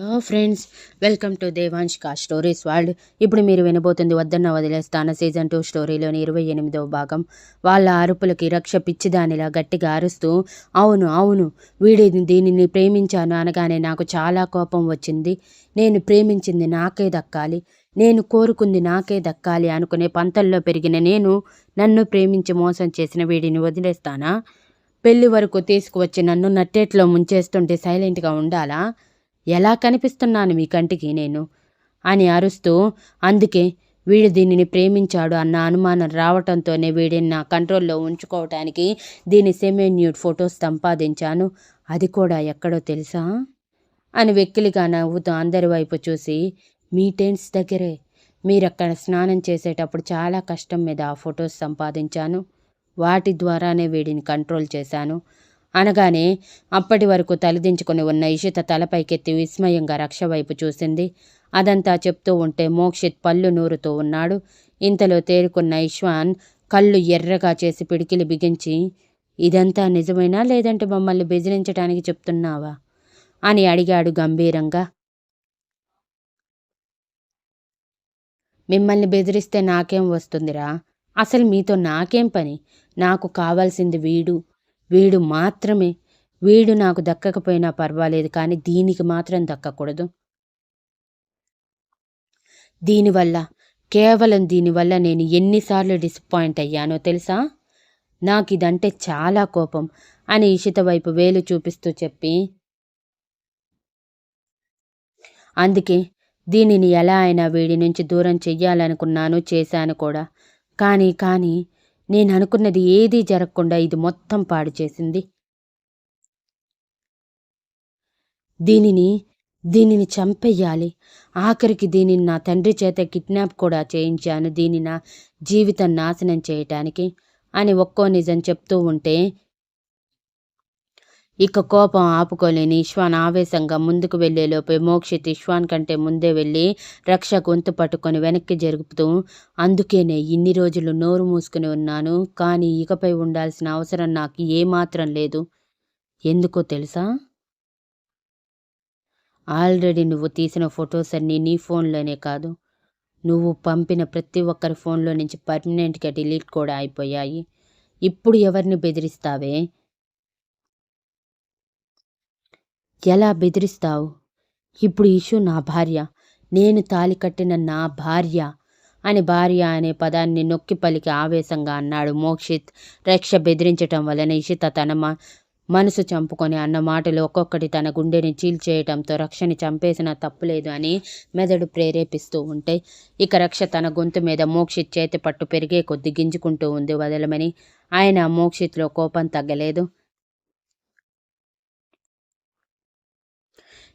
Hello friends welcome to దేవాంష్కా stories world ఇప్పుడు మీరు వినబోతుంది వద్దన్న వదిలేస్తాన సీజన్ టూ స్టోరీలోని ఇరవై ఎనిమిదవ భాగం. వాళ్ళ అరుపులకి రక్ష పిచ్చిదానిలా గట్టిగా అరుస్తూ అవును అవును వీడి దీనిని ప్రేమించాను అనగానే నాకు చాలా కోపం వచ్చింది. నేను ప్రేమించింది నాకే దక్కాలి. నేను కోరుకుంది నాకే దక్కాలి అనుకునే పంతల్లో పెరిగిన నేను నన్ను ప్రేమించి మోసం చేసిన వీడిని వదిలేస్తానా? పెళ్ళి వరకు తీసుకువచ్చి నన్ను నట్టేట్లో ముంచేస్తుంటే సైలెంట్గా ఉండాలా? ఎలా కనిపిస్తున్నాను మీ కంటికి నేను? అని అరుస్తూ అందుకే వీడు దీనిని ప్రేమించాడు అన్న అనుమానం రావటంతోనే వీడిని నా కంట్రోల్లో ఉంచుకోవటానికి దీని సెమెన్యూడ్ ఫొటోస్ సంపాదించాను. అది కూడా ఎక్కడో తెలుసా? అని వెక్కిలిగా నవ్వుతూ అందరి వైపు చూసి మీ టెంట్స్ దగ్గరే. మీరక్కడ స్నానం చేసేటప్పుడు చాలా కష్టం మీద ఆ ఫొటోస్ సంపాదించాను. వాటి ద్వారానే వీడిని కంట్రోల్ చేశాను. అనగానే అప్పటి వరకు తలదించుకుని ఉన్న ఇషిత తలపైకెత్తి విస్మయంగా రక్ష వైపు చూసింది. అదంతా చెప్తూ ఉంటే మోక్షిత్ పళ్ళు నూరుతూ ఉన్నాడు. ఇంతలో తేరుకున్న ఇష్వాన్ కళ్ళు ఎర్రగా చేసి పిడికిలి బిగించి ఇదంతా నిజమేనా లేదంటే మమ్మల్ని బెదిరించడానికి చెప్తున్నావా? అని అడిగాడు గంభీరంగా. మిమ్మల్ని బెదిరిస్తే నాకేం వస్తుందిరా? అసలు మీతో నాకేం పని? నాకు కావాల్సింది వీడు. వీడు మాత్రమే. వీడు నాకు దక్కకపోయినా పర్వాలేదు కానీ దీనికి మాత్రం దక్కకూడదు. దీనివల్ల కేవలం దీనివల్ల నేను ఎన్నిసార్లు డిసప్పాయింట్ అయ్యానో తెలుసా? నాకు ఇదంటే చాలా కోపం అని ఇషిత వైపు వేలు చూపిస్తూ చెప్పి అందుకే దీనిని ఎలా అయినా వీడి నుంచి దూరం చెయ్యాలనుకున్నాను చేశాను కూడా. కానీ కానీ నేను అనుకున్నది ఏదీ జరగకుండా ఇది మొత్తం పాడు చేసింది. దీనిని దీనిని చంపెయ్యాలి. ఆఖరికి దీనిని నా తండ్రి చేత కిడ్నాప్ కూడా చేయించాను. దీని నా జీవితం నాశనం చేయటానికి అని ఒక్కో నిజం చెప్తూ ఉంటే ఇక కోపం ఆపుకోలేని ఇష్వాన్ ఆవేశంగా ముందుకు వెళ్ళేలోపే మోక్షిత్ ఇష్వాన్ కంటే ముందే వెళ్ళి రక్ష గొంతు పట్టుకొని వెనక్కి జరుపుతూ అందుకేనే ఇన్ని రోజులు నోరు మూసుకుని ఉన్నాను కానీ ఇకపై ఉండాల్సిన అవసరం నాకు ఏమాత్రం లేదు. ఎందుకో తెలుసా? ఆల్రెడీ నువ్వు తీసిన ఫొటోస్ అన్నీ నీ ఫోన్లోనే కాదు. నువ్వు పంపిన ప్రతి ఒక్కరి ఫోన్లో నుంచి పర్మనెంట్గా డిలీట్ కూడా అయిపోయాయి. ఇప్పుడు ఎవరిని బెదిరిస్తావే? ఎలా బెదిరిస్తావు? ఇప్పుడు ఇషు నా భార్య. నేను తాలి కట్టిన నా భార్య అని భార్య అనే పదాన్ని నొక్కి పలికి ఆవేశంగా అన్నాడు మోక్షిత్. రక్ష బెదిరించటం వలన ఇషిత తన మనసు చంపుకొని అన్న మాటలు ఒక్కొక్కటి తన గుండెని చీల్చేయటంతో రక్షని చంపేసిన తప్పులేదు అని మెదడు ప్రేరేపిస్తూ ఉంటే ఇక రక్ష తన గొంతు మీద మోక్షిత్ చేతి పట్టు పెరిగే కొద్ది గింజుకుంటూ ఉంది వదలమని. ఆయన మోక్షిత్లో కోపం తగ్గలేదు.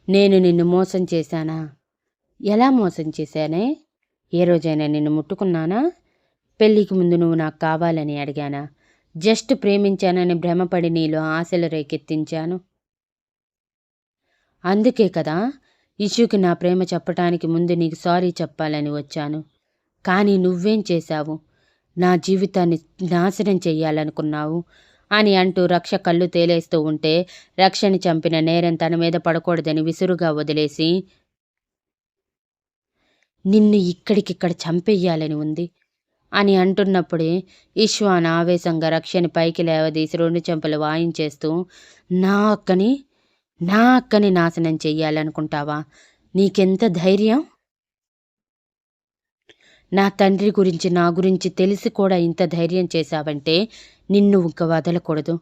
నేను నిన్ను మోసం చేశానా? ఎలా మోసం చేశానే? ఏ రోజైనా నిన్ను ముట్టుకున్నానా? పెళ్ళికి ముందు నువ్వు నాకు కావాలని అడిగానా? జస్ట్ ప్రేమించానని భ్రమపడి నీలో ఆశలు రేకెత్తించాను. అందుకే కదా ఇష్యూకి నా ప్రేమ చెప్పటానికి ముందు నీకు సారీ చెప్పాలని వచ్చాను. కానీ నువ్వేం చేశావు? నా జీవితాన్ని నాశనం చెయ్యాలనుకున్నావు అని అంటూ రక్ష కళ్ళు తేలేస్తూ ఉంటే రక్షని చంపిన నేరం తన మీద పడకూడదని విసురుగా వదిలేసి నిన్ను ఇక్కడికిక్కడ చంపేయాలని ఉంది అని అంటున్నప్పుడే ఈశ్వాన్ ఆవేశంగా రక్షని పైకి లేవదీసి రెండు చెంపలు వాయించేస్తూ నా అక్కని నా అక్కని నాశనం చెయ్యాలనుకుంటావా? నీకెంత ధైర్యం? నా తండ్రి గురించి నా గురించి తెలిసి కూడా ఇంత ధైర్యం చేశావంటే నిన్ను ఇంక వదలకూడదు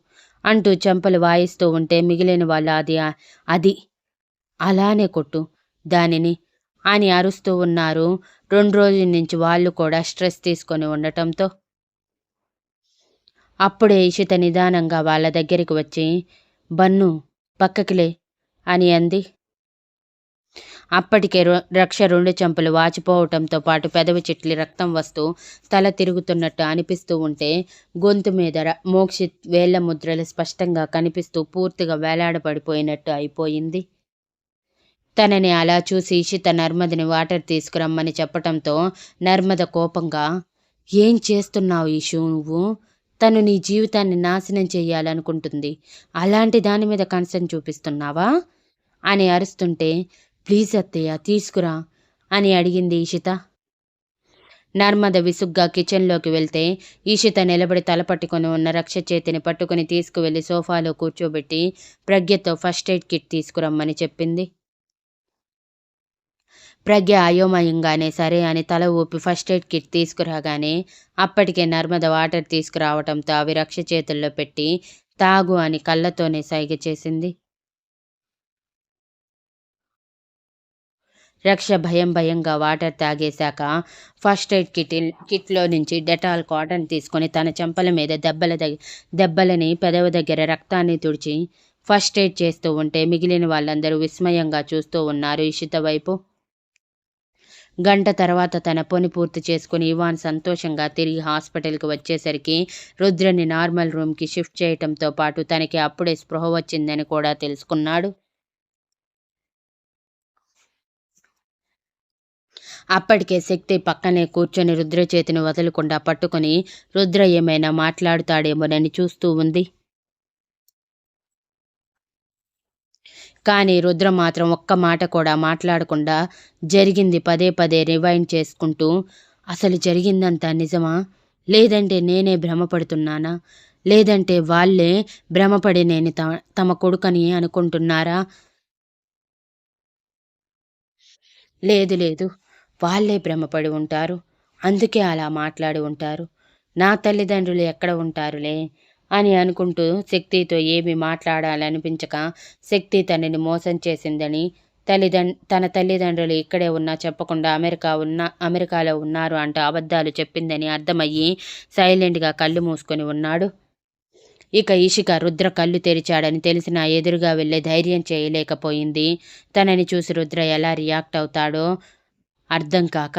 అంటూ చెంపలు వాయిస్తూ ఉంటే మిగిలిన వాళ్ళు అది అది అలానే కొట్టు దానిని అని అరుస్తూ ఉన్నారు. రెండు రోజుల నుంచి వాళ్ళు కూడా స్ట్రెస్ తీసుకొని ఉండటంతో అప్పుడే ఇషిత నిదానంగా వాళ్ళ దగ్గరికి వచ్చి బన్ను పక్కకిలే అని అంది. అప్పటికే రక్ష రెండు చెంపలు వాచిపోవటంతో పాటు పెదవి చిట్లి రక్తం వస్తూ తల తిరుగుతున్నట్టు అనిపిస్తూ ఉంటే గొంతు మీద మోక్షిత్ వేళ్ళ ముద్రలు స్పష్టంగా కనిపిస్తూ పూర్తిగా వేలాడపడిపోయినట్టు అయిపోయింది. తనని అలా చూసి ఇషిత నర్మదని వాటర్ తీసుకురమ్మని చెప్పటంతో నర్మద కోపంగా ఏం చేస్తున్నావు ఈషు నువ్వు? తను నీ జీవితాన్ని నాశనం చేయాలనుకుంటుంది. అలాంటి దాని మీద కన్సర్న్ చూపిస్తున్నావా? అని అరుస్తుంటే ప్లీజ్ అత్తయ్య తీసుకురా అని అడిగింది ఈషిత. నర్మద విసుగ్గా కిచెన్లోకి వెళ్తే ఈషిత నిలబడి తలపట్టుకుని ఉన్న రక్ష చేతిని పట్టుకుని తీసుకువెళ్ళి సోఫాలో కూర్చోబెట్టి ప్రజ్ఞతో ఫస్ట్ ఎయిడ్ కిట్ తీసుకురమ్మని చెప్పింది. ప్రజ్ఞ అయోమయంగానే సరే అని తల ఊపి ఫస్ట్ ఎయిడ్ కిట్ తీసుకురాగానే అప్పటికే నర్మద వాటర్ తీసుకురావటంతో అవి రక్ష చేతుల్లో పెట్టి తాగు అని కళ్ళతోనే సైగ చేసింది. రక్ష భయం భయంగా వాటర్ తాగేశాక ఫస్ట్ ఎయిడ్ కిట్ కిట్లో నుంచి డెటాల్ కాటన్ తీసుకొని తన చెంపల మీద దెబ్బల దగ్గ దెబ్బలని పెదవ దగ్గర రక్తాన్ని తుడిచి ఫస్ట్ ఎయిడ్ చేస్తూ ఉంటే మిగిలిన వాళ్ళందరూ విస్మయంగా చూస్తూ ఉన్నారు. ఇషిత వైపు గంట తర్వాత తన పని పూర్తి చేసుకుని ఇవాన్ సంతోషంగా తిరిగి హాస్పిటల్కి వచ్చేసరికి రుద్రని నార్మల్ రూమ్కి షిఫ్ట్ చేయటంతో పాటు తనకి అప్పుడే స్పృహ వచ్చిందని కూడా తెలుసుకున్నాడు. అప్పటికే శక్తి పక్కనే కూర్చొని రుద్ర చేతిని వదలకుండా పట్టుకుని రుద్ర ఏమైనా మాట్లాడుతాడేమోనని చూస్తూ ఉంది. కానీ రుద్ర మాత్రం ఒక్క మాట కూడా మాట్లాడకుండా జరిగింది పదే పదే రివైండ్ చేసుకుంటూ అసలు జరిగిందంతా నిజమా? లేదంటే నేనే భ్రమపడుతున్నానా? లేదంటే వాళ్ళే భ్రమపడి నేను తమ కొడుకని అనుకుంటున్నారా? లేదు లేదు. వాళ్ళే భ్రమపడి ఉంటారు. అందుకే అలా మాట్లాడి ఉంటారు. నా తల్లిదండ్రులు ఎక్కడ ఉంటారులే? అని అనుకుంటూ శక్తితో ఏమి మాట్లాడాలనిపించక శక్తి తనని మోసం చేసిందని తల్లిదండ్ తన తల్లిదండ్రులు ఇక్కడే ఉన్నా చెప్పకుండా అమెరికా ఉన్న అమెరికాలో ఉన్నారు అంటూ అబద్ధాలు చెప్పిందని అర్థమయ్యి సైలెంట్గా కళ్ళు మూసుకొని ఉన్నాడు. ఇక ఇషిక రుద్ర కళ్ళు తెరిచాడని తెలిసిన ఎదురుగా వెళ్ళే ధైర్యం చేయలేకపోయింది. తనని చూసి రుద్ర ఎలా రియాక్ట్ అవుతాడో అర్థం కాక.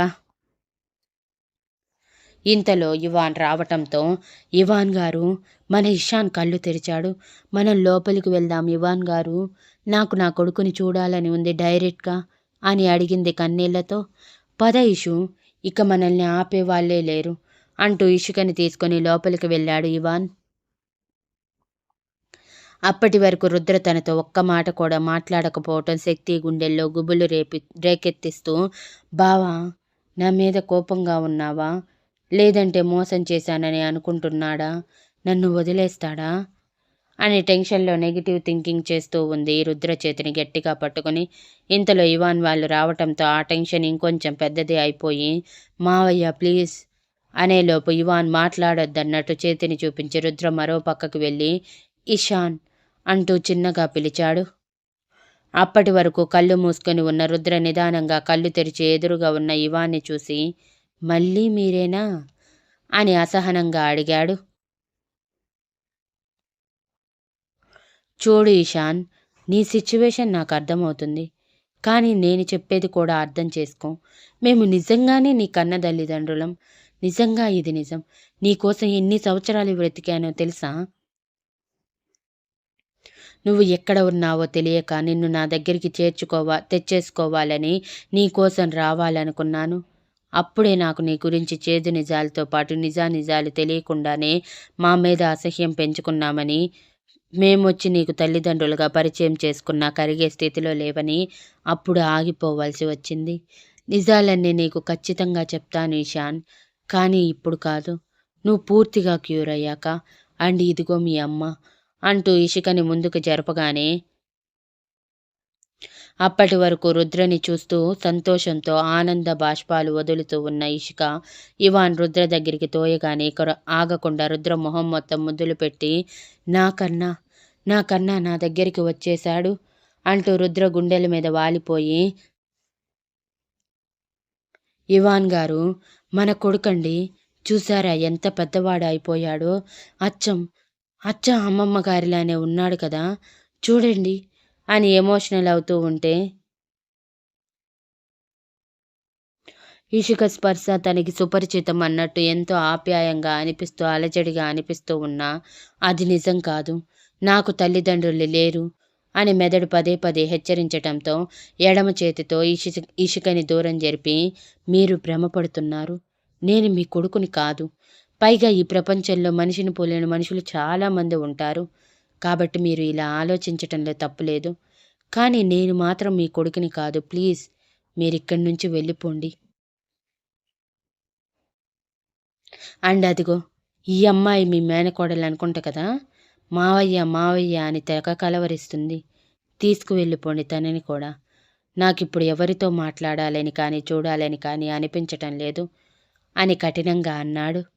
ఇంతలో ఇవాన్ రావటంతో ఇవాన్ గారు మన ఇషాన్ కళ్ళు తెరిచాడు. మనం లోపలికి వెళ్దాం ఇవాన్ గారు. నాకు నా కొడుకుని చూడాలని ఉంది డైరెక్ట్గా అని అడిగింది కన్నీళ్ళతో. పద ఇషు ఇక మనల్ని ఆపేవాళ్ళే లేరు అంటూ ఇషుకని తీసుకొని లోపలికి వెళ్ళాడు ఇవాన్. అప్పటి వరకు రుద్ర తనతో ఒక్క మాట కూడా మాట్లాడకపోవటం శక్తి గుండెల్లో గుబులు రేపి రేకెత్తిస్తూ బావా నా మీద కోపంగా ఉన్నావా? లేదంటే మోసం చేశానని అనుకుంటున్నాడా? నన్ను వదిలేస్తాడా? అని టెన్షన్లో నెగిటివ్ థింకింగ్ చేస్తూ ఉంది రుద్ర చేతిని గట్టిగా పట్టుకుని. ఇంతలో ఇవాన్ వాళ్ళు రావటంతో ఆ టెన్షన్ ఇంకొంచెం పెద్దది అయిపోయి మావయ్య ప్లీజ్ అనేలోపు ఇవాన్ మాట్లాడొద్దన్నట్టు చేతిని చూపించి రుద్ర మరో పక్కకు వెళ్ళి ఇషాన్ అంటూ చిన్నగా పిలిచాడు. అప్పటి వరకు కళ్ళు మూసుకొని ఉన్న రుద్ర నిదానంగా కళ్ళు తెరిచి ఎదురుగా ఉన్న ఇవాన్ని చూసి మళ్ళీ మీరేనా? అని అసహనంగా అడిగాడు. చూడు ఈశాన్ నీ సిచ్యువేషన్ నాకు అర్థమవుతుంది. కానీ నేను చెప్పేది కూడా అర్థం చేసుకో. మేము నిజంగానే నీ కన్న తల్లిదండ్రులం. నిజంగా ఇది నిజం. నీకోసం ఎన్ని సంవత్సరాలు బ్రతికానో తెలుసా? నువ్వు ఎక్కడ ఉన్నావో తెలియక నిన్ను నా దగ్గరికి చేర్చుకోవా తెచ్చేసుకోవాలని నీ కోసం రావాలనుకున్నాను. అప్పుడే నాకు నీ గురించి చేదు నిజాలతో పాటు నిజానిజాలు తెలియకుండానే మా మీద అసహ్యం పెంచుకున్నామని మేమొచ్చి నీకు తల్లిదండ్రులుగా పరిచయం చేసుకున్నా కరిగే స్థితిలో లేవని అప్పుడు ఆగిపోవాల్సి వచ్చింది. నిజాలన్నీ నీకు ఖచ్చితంగా చెప్తాను ఈశాన్ కానీ ఇప్పుడు కాదు. నువ్వు పూర్తిగా క్యూర్ అయ్యాక అండ్ ఇదిగో మీ అమ్మ అంటూ ఇషికని ముందుకు జరపగానే అప్పటి వరకు రుద్రని చూస్తూ సంతోషంతో ఆనంద బాష్పాలు వదులుతూ ఉన్న ఇషిక ఇవాన్ రుద్ర దగ్గరికి తోయగానే ఆగకుండా రుద్ర మొహం మొత్తం ముద్దులు పెట్టి నాకన్నా నాకన్నా నా దగ్గరికి వచ్చేశాడు అంటూ రుద్ర గుండెల మీద వాలిపోయి ఇవాన్ గారు మన కొడుకండి చూసారా ఎంత పెద్దవాడు అయిపోయాడో అచ్చం అచ్చ అమ్మమ్మ గారిలానే ఉన్నాడు కదా? చూడండి అని ఎమోషనల్ అవుతూ ఉంటే ఇషిక స్పర్శ తనకి సుపరిచితం అన్నట్టు ఎంతో ఆప్యాయంగా అనిపిస్తూ అలజడిగా అనిపిస్తూ ఉన్నా అది నిజం కాదు. నాకు తల్లిదండ్రులు లేరు అని మెదడు పదే పదే హెచ్చరించటంతో ఎడమ చేతితో ఇషి ఇషికని దూరం జరిపి మీరు భ్రమపడుతున్నారు. నేను మీ కొడుకుని కాదు. పైగా ఈ ప్రపంచంలో మనిషిని పోలేని మనుషులు చాలామంది ఉంటారు. కాబట్టి మీరు ఇలా ఆలోచించటంలో తప్పులేదు కానీ నేను మాత్రం మీ కొడుకుని కాదు. ప్లీజ్ మీరిక్కడి నుంచి వెళ్ళిపోండి. అండ్ అదిగో ఈ అమ్మాయి మీ మేనకోడలు అనుకుంటా కదా? మావయ్య మావయ్య అని తెగ కలవరిస్తుంది. తీసుకువెళ్ళిపోండి తనని కూడా. నాకిప్పుడు ఎవరితో మాట్లాడాలని కానీ చూడాలని కానీ అనిపించటం లేదు. అని కఠినంగా అన్నాడు.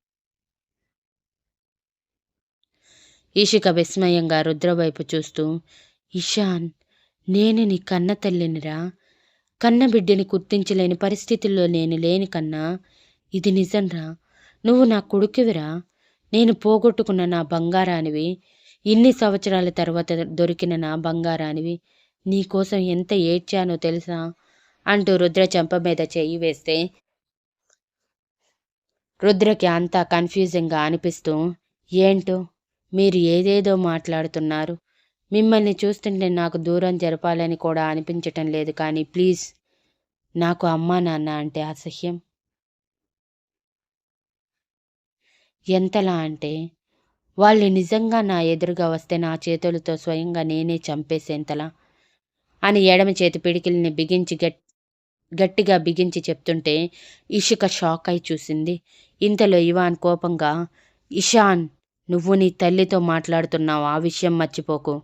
ఈషిక విస్మయంగా రుద్రవైపు చూస్తూ ఇషాన్ నేను నీ కన్న తల్లినిరా. కన్న బిడ్డని గుర్తించలేని పరిస్థితుల్లో నేను లేని కన్నా ఇది నిజంరా? నువ్వు నా కొడుకువిరా? నేను పోగొట్టుకున్న నా బంగారానివి ఇన్ని సంవత్సరాల తర్వాత దొరికిన నా బంగారానివి నీకోసం ఎంత ఏడ్చానో తెలుసా? అంటూ రుద్ర చెంప మీద చెయ్యి వేస్తే రుద్రకి అంతా కన్ఫ్యూజింగ్గా అనిపిస్తూ ఏంటో? మీరు ఏదేదో మాట్లాడుతున్నారు. మిమ్మల్ని చూస్తుంటే నాకు దూరం జరపాలని కూడా అనిపించటం లేదు కానీ ప్లీజ్ నాకు అమ్మా నాన్న అంటే అసహ్యం. ఎంతలా అంటే వాళ్ళు నిజంగా నా ఎదురుగా వస్తే నా చేతులతో స్వయంగా నేనే చంపేసేంతలా? అని ఎడమ చేతి పిడికిల్ని బిగించి గట్ గట్టిగా బిగించి చెప్తుంటే ఇషిక షాక్ అయి చూసింది. ఇంతలో ఇవాన్ కోపంగా ఇషాన్! నువ్వు నీ తల్లితో మాట్లాడుతున్నావు ఆ విషయం మర్చిపోకు.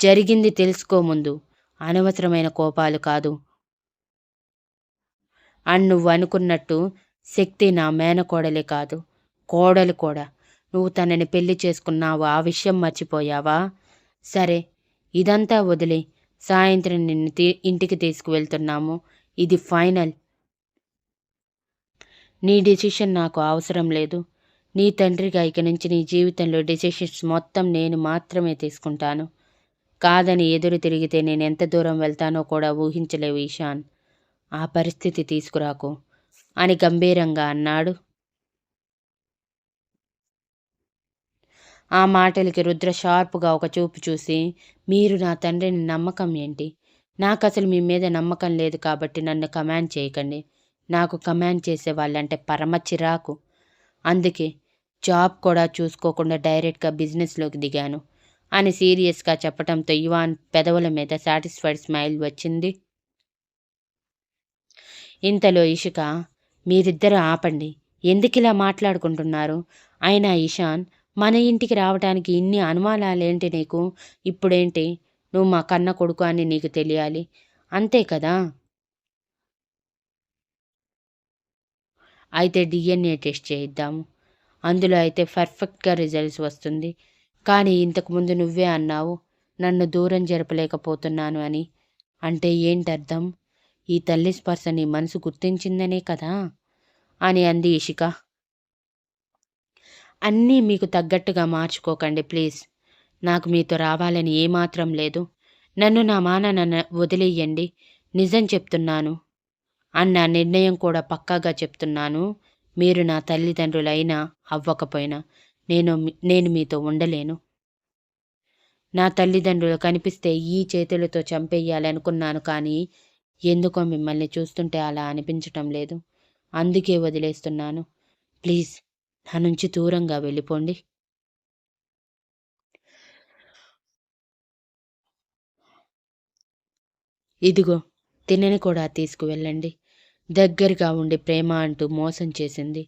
జరిగింది తెలుసుకో ముందు. అనవసరమైన కోపాలు కాదు. అండ్ నువ్వు అనుకున్నట్టు శక్తి నా మేనకోడలే కాదు. కోడలు కూడా. నువ్వు తనని పెళ్ళి చేసుకున్నావు ఆ విషయం మర్చిపోయావా? సరే ఇదంతా వదిలే. సాయంత్రం నిన్ను ఇంటికి తీసుకువెళ్తున్నాము. ఇది ఫైనల్. నీ డిసిషన్ నాకు అవసరం లేదు. నీ తండ్రిగా ఇక నుంచి నీ జీవితంలో డెసిషన్స్ మొత్తం నేను మాత్రమే తీసుకుంటాను. కాదని ఎదురు తిరిగితే నేను ఎంత దూరం వెళ్తానో కూడా ఊహించలేవు ఈశాన్. ఆ పరిస్థితి తీసుకురాకు అని గంభీరంగా అన్నాడు. ఆ మాటలకి రుద్ర షార్ప్గా ఒక చూపు చూసి మీరు నా తండ్రిని నమ్మకం ఏంటి? నాకు అసలు మీ మీద నమ్మకం లేదు కాబట్టి నన్ను కమాండ్ చేయకండి. నాకు కమాండ్ చేసే వాళ్ళంటే పరమ చిరాకు. అందుకే జాబ్ కూడా చూసుకోకుండా డైరెక్ట్గా బిజినెస్లోకి దిగాను. అని సీరియస్గా చెప్పడంతో ఇవాన్ పెదవుల మీద సాటిస్ఫైడ్ స్మైల్ వచ్చింది. ఇంతలో ఇషిక మీరిద్దరు ఆపండి. ఎందుకిలా మాట్లాడుకుంటున్నారు? అయినా ఇషాన్ మన ఇంటికి రావడానికి ఇన్ని అనుమానాలేంటి నీకు? ఇప్పుడేంటి? నువ్వు మా కన్న కొడుకు అని నీకు తెలియాలి. అంతే కదా? అయితే డిఎన్ఏ టెస్ట్ చేయిద్దాము. అందులో అయితే పర్ఫెక్ట్గా రిజల్ట్స్ వస్తుంది. కానీ ఇంతకుముందు నువ్వే అన్నావు నన్ను దూరం జరపలేకపోతున్నాను అని. అంటే ఏంటి అర్థం ఈ తల్లి స్పర్శ నీ మనసు గుర్తించిందనే కదా? అని అంది ఇషిక. అన్నీ మీకు తగ్గట్టుగా మార్చుకోకండి ప్లీజ్. నాకు మీతో రావాలని ఏమాత్రం లేదు. నన్ను నా మాన నన్ను వదిలేయండి. నిజం చెప్తున్నాను. అన్న నిర్ణయం కూడా పక్కాగా చెప్తున్నాను. మీరు నా తల్లిదండ్రులైనా అవ్వకపోయినా నేను నేను మీతో ఉండలేను. నా తల్లిదండ్రులు కనిపిస్తే ఈ చేతులతో చంపేయాలనుకున్నాను కానీ ఎందుకో మిమ్మల్ని చూస్తుంటే అలా అనిపించటం లేదు. అందుకే వదిలేస్తున్నాను. ప్లీజ్ నా నుంచి దూరంగా వెళ్ళిపోండి. ఇదిగో తినని కూడా తీసుకువెళ్ళండి. దగ్గరగా ఉండి ప్రేమ అంటూ మోసం చేసింది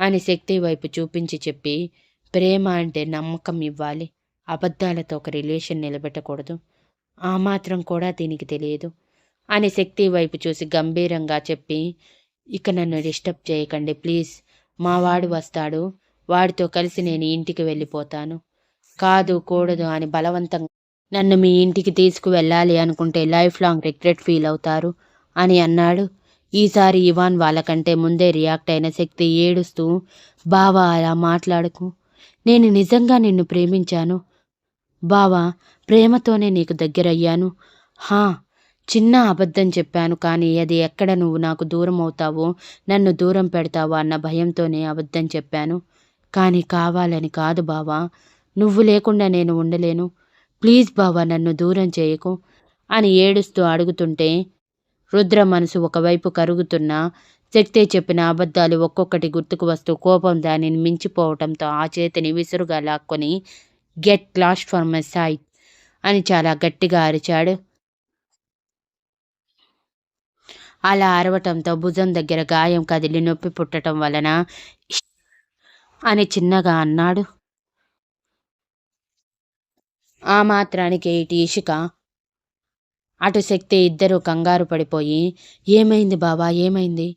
అని శక్తి వైపు చూపించి చెప్పి ప్రేమ అంటే నమ్మకం ఇవ్వాలి. అబద్ధాలతో ఒక రిలేషన్ నిలబెట్టకూడదు. ఆ మాత్రం కూడా దీనికి తెలియదు అని శక్తి వైపు చూసి గంభీరంగా చెప్పి ఇక నన్ను డిస్టర్బ్ చేయకండి ప్లీజ్. మా వాడు వస్తాడు. వాడితో కలిసి నేను ఇంటికి వెళ్ళిపోతాను. కాదు కూడదు అని బలవంతంగా నన్ను మీ ఇంటికి తీసుకువెళ్ళాలి అనుకుంటే లైఫ్ లాంగ్ రిగ్రెట్ ఫీల్ అవుతారు అని అన్నాడు. ఈసారి ఇవాన్ వాళ్ళకంటే ముందే రియాక్ట్ అయిన శక్తి ఏడుస్తూ బావా అలా మాట్లాడుకు. నేను నిజంగా నిన్ను ప్రేమించాను. బావా ప్రేమతోనే నీకు దగ్గరయ్యాను. హా చిన్న అబద్ధం చెప్పాను కానీ అది ఎక్కడ నువ్వు నాకు దూరం అవుతావో నన్ను దూరం పెడతావో అన్న భయంతోనే అబద్ధం చెప్పాను. కానీ కావాలని కాదు బావా. నువ్వు లేకుండా నేను ఉండలేను. ప్లీజ్ బావా నన్ను దూరం చేయకు అని ఏడుస్తూ అడుగుతుంటే రుద్ర మనసు ఒకవైపు కరుగుతున్నా శక్తి చెప్పిన అబద్ధాలు ఒక్కొక్కటి గుర్తుకు వస్తూ కోపం దానిని మించిపోవటంతో ఆ చేతిని విసురుగా లాక్కొని get lost for my sight అని చాలా గట్టిగా అరిచాడు. అలా అరవటంతో భుజం దగ్గర గాయం కదిలి నొప్పి పుట్టడం వలన అని చిన్నగా అన్నాడు. ఆ మాత్రానికి ఇటు ఇషిక అటు శక్తి ఇద్దరూ కంగారు పడిపోయి ఏమైంది బావా ఏమైంది?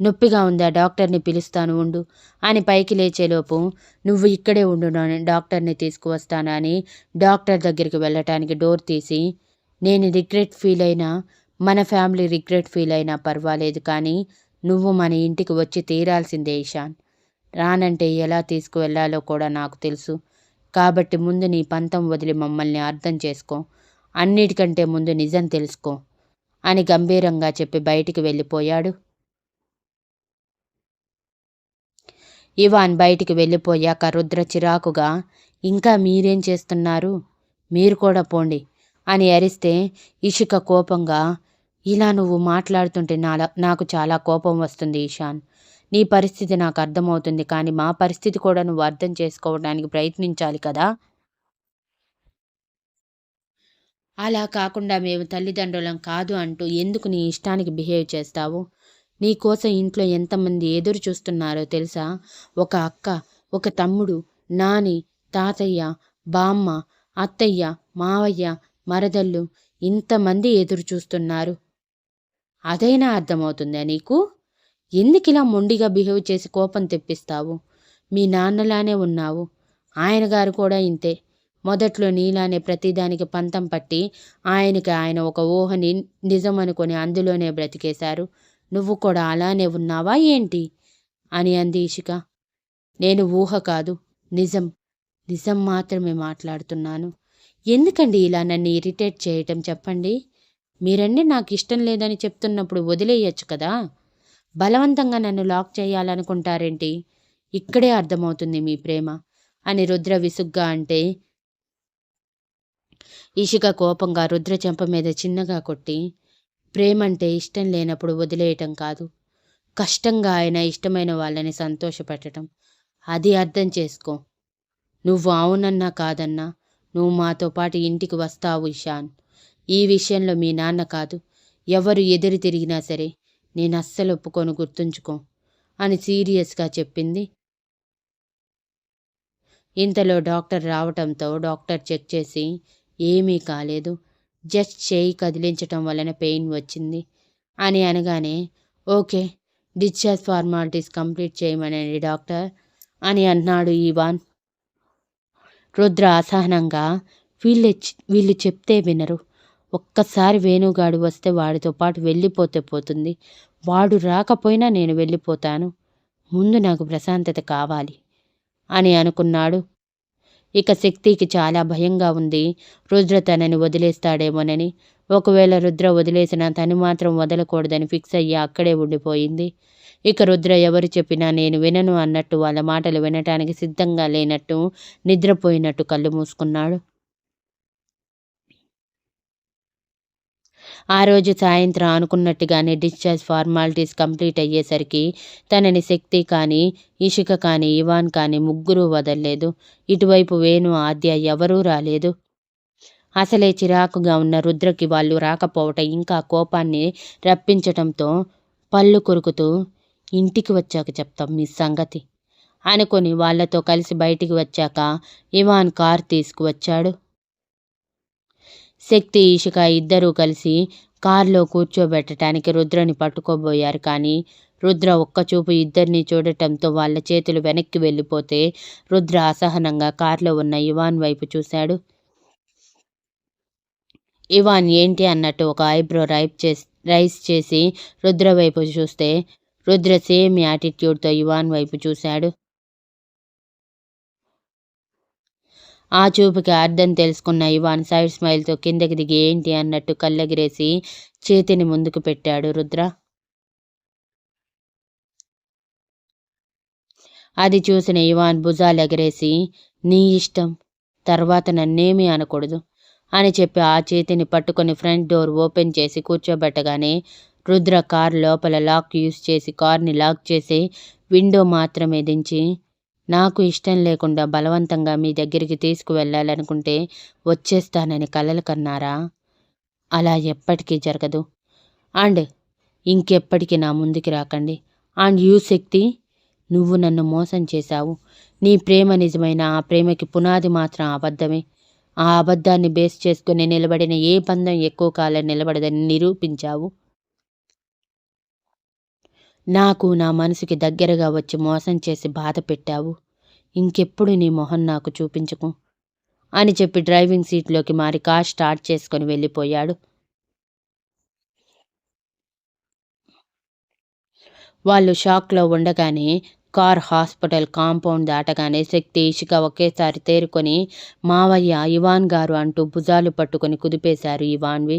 నొప్పిగా ఉందా? డాక్టర్ని పిలుస్తాను ఉండు అని పైకి లేచేలోపు నువ్వు ఇక్కడే ఉండు డాక్టర్ని తీసుకువస్తాను అని డాక్టర్ దగ్గరికి వెళ్ళటానికి డోర్ తీసి నేను రిగ్రెట్ ఫీల్ అయినా మన ఫ్యామిలీ రిగ్రెట్ ఫీల్ అయినా పర్వాలేదు కానీ నువ్వు మన ఇంటికి వచ్చి తీరాల్సిందే ఇషాన్ రానంటే ఎలా తీసుకువెళ్ళాలో కూడా నాకు తెలుసు. కాబట్టి ముందు నీ పంతం వదిలి మమ్మల్ని అర్థం చేసుకో. అన్నిటికంటే ముందు నిజం తెలుసుకో అని గంభీరంగా చెప్పి బయటికి వెళ్ళిపోయాడు. ఇవాన్ బయటికి వెళ్ళిపోయాక రుద్ర చిరాకుగా ఇంకా మీరేం చేస్తున్నారు? మీరు కూడా పోండి అని అరిస్తే ఇషిక కోపంగా ఇలా నువ్వు మాట్లాడుతుంటే నాలా నాకు చాలా కోపం వస్తుంది ఈశాన్ నీ పరిస్థితి నాకు అర్థమవుతుంది కానీ మా పరిస్థితి కూడా నువ్వు అర్థం చేసుకోవడానికి ప్రయత్నించాలి కదా? అలా కాకుండా మేము తల్లిదండ్రులం కాదు అంటూ ఎందుకు నీ ఇష్టానికి బిహేవ్ చేస్తావు? నీకోసం ఇంట్లో ఎంతమంది ఎదురు చూస్తున్నారో తెలుసా? ఒక అక్క ఒక తమ్ముడు నాని తాతయ్య బామ్మ అత్తయ్య మావయ్య మరదళ్ళు ఇంతమంది ఎదురు చూస్తున్నారు. అదైనా అర్థమవుతుందా నీకు? ఎందుకిలా మొండిగా బిహేవ్ చేసి కోపం తెప్పిస్తావు? మీ నాన్నలానే ఉన్నావు. ఆయన గారు కూడా ఇంతే. మొదట్లో నీలానే ప్రతిదానికి పంతం పట్టి ఆయనకి ఆయన ఒక ఊహని నిజం అనుకొని అందులోనే బ్రతికేశారు. నువ్వు కూడా అలానే ఉన్నావా ఏంటి? అని అంది ఇషిక. నేను ఊహ కాదు నిజం నిజం మాత్రమే మాట్లాడుతున్నాను. ఎందుకండి ఇలా నన్ను ఇరిటేట్ చేయటం చెప్పండి? మీరన్నీ నాకు ఇష్టం లేదని చెప్తున్నప్పుడు వదిలేయచ్చు కదా? బలవంతంగా నన్ను లాక్ చేయాలనుకుంటారేంటి? ఇక్కడే అర్థమవుతుంది మీ ప్రేమ అని రుద్ర విసుగ్గా అంటే ఇషిక కోపంగా రుద్ర చెంప మీద చిన్నగా కొట్టి ప్రేమంటే ఇష్టం లేనప్పుడు వదిలేయటం కాదు. కష్టంగా ఆయన ఇష్టమైన వాళ్ళని సంతోషపెట్టడం అది అర్థం చేసుకో. నువ్వు అవునన్నా కాదన్నా నువ్వు మాతో పాటు ఇంటికి వస్తావు ఇషాన్. ఈ విషయంలో మీ నాన్న కాదు. ఎవరు ఎదురు తిరిగినా సరే నేను అస్సలు ఒప్పుకొని గుర్తుంచుకో అని సీరియస్గా చెప్పింది. ఇంతలో డాక్టర్ రావటంతో డాక్టర్ చెక్ చేసి ఏమీ కాలేదు. జస్ట్ చేయి కదిలించటం వలన పెయిన్ వచ్చింది అని అనగానే ఓకే డిశ్చార్జ్ ఫార్మాలిటీస్ కంప్లీట్ చేయమనండి డాక్టర్ అని అన్నాడు ఈవాన్. రుద్ర అసహనంగా వీళ్ళు వీళ్ళు చెప్తే వినరు. ఒక్కసారి వేణుగాడు వస్తే వాడితో పాటు వెళ్ళిపోతే పోతుంది. వాడు రాకపోయినా నేను వెళ్ళిపోతాను. ముందు నాకు ప్రశాంతత కావాలి అని అనుకున్నాడు. ఇక శక్తికి చాలా భయంగా ఉంది. రుద్ర తనని వదిలేస్తాడేమోనని. ఒకవేళ రుద్ర వదిలేసినా తను మాత్రం వదలకూడదని ఫిక్స్ అయ్యి అక్కడే ఉండిపోయింది. ఇక రుద్ర ఎవరు చెప్పినా నేను వినను అన్నట్టు వాళ్ళ మాటలు వినటానికి సిద్ధంగా లేనట్టు నిద్రపోయినట్టు కళ్ళు మూసుకున్నాడు. ఆ రోజు సాయంత్రం అనుకున్నట్టుగానే డిశ్చార్జ్ ఫార్మాలిటీస్ కంప్లీట్ అయ్యేసరికి తనని శక్తి కానీ ఇషిక కానీ ఇవాన్ కానీ ముగ్గురు వదల్లేదు. ఇటువైపు వేణు ఆద్య ఎవరూ రాలేదు. అసలే చిరాకుగా ఉన్న రుద్రకి వాళ్ళు రాకపోవటం ఇంకా కోపాన్ని రప్పించటంతో పళ్ళు కొరుకుతూ ఇంటికి వచ్చాక చెప్తాం మీ సంగతి. అనుకొని వాళ్ళతో కలిసి బయటికి వచ్చాక ఇవాన్ కార్ తీసుకువచ్చాడు. శక్తి ఇషిక ఇద్దరూ కలిసి కారులో కూర్చోబెట్టడానికి రుద్రని పట్టుకోబోయారు. కానీ రుద్ర ఒక్కచూపు ఇద్దరిని చూడటంతో వాళ్ళ చేతులు వెనక్కి వెళ్ళిపోతే రుద్ర అసహనంగా కారులో ఉన్న ఇవాన్ వైపు చూశాడు. ఇవాన్ ఏంటి అన్నట్టు ఒక ఐబ్రో రైప్ చేసి రైస్ చేసి రుద్ర వైపు చూస్తే రుద్ర సేమ్ యాటిట్యూడ్తో ఇవాన్ వైపు చూశాడు. ఆ చూపుకి అర్థం తెలుసుకున్న ఇవాన్ సైడ్ స్మైల్తో కిందకి దిగి ఏంటి? అన్నట్టు కళ్ళగిరేసి చేతిని ముందుకు పెట్టాడు రుద్ర. అది చూసిన ఇవాన్ భుజాలు ఎగరేసి నీ ఇష్టం. తర్వాత నన్నేమీ అనకూడదు అని చెప్పి ఆ చేతిని పట్టుకొని ఫ్రంట్ డోర్ ఓపెన్ చేసి కూర్చోబెట్టగానే రుద్ర కార్ లోపల లాక్ యూస్ చేసి కార్ని లాక్ చేసి విండో మాత్రమే దించి నాకు ఇష్టం లేకుండా బలవంతంగా మీ దగ్గరికి తీసుకువెళ్ళాలనుకుంటే వచ్చేస్తానని కలలు కన్నారా? అలా ఎప్పటికీ జరగదు. అండ్ ఇంకెప్పటికీ నా ముందుకి రాకండి. అండ్ యూ శక్తి నువ్వు నన్ను మోసం చేశావు. నీ ప్రేమ నిజమైన ఆ ప్రేమకి పునాది మాత్రం అబద్ధమే. ఆ అబద్ధాన్ని బేస్ చేసుకుని నిలబడిన ఏ బంధం ఎక్కువ కాలం నిలబడదని నిరూపించావు. నాకు నా మనసుకి దగ్గరగా వచ్చి మోసం చేసి బాధ పెట్టావు. ఇంకెప్పుడు నీ మొహం నాకు చూపించకు అని చెప్పి డ్రైవింగ్ సీట్లోకి మారి కార్ స్టార్ట్ చేసుకొని వెళ్ళిపోయాడు. వాళ్ళు షాక్లో ఉండగానే కార్ హాస్పిటల్ కాంపౌండ్ దాటగానే శక్తి ఇషిక ఒకేసారి తేరుకొని మావయ్య ఇవాన్ గారు అంటూ భుజాలు పట్టుకొని కుదిపేశారు ఇవాన్వి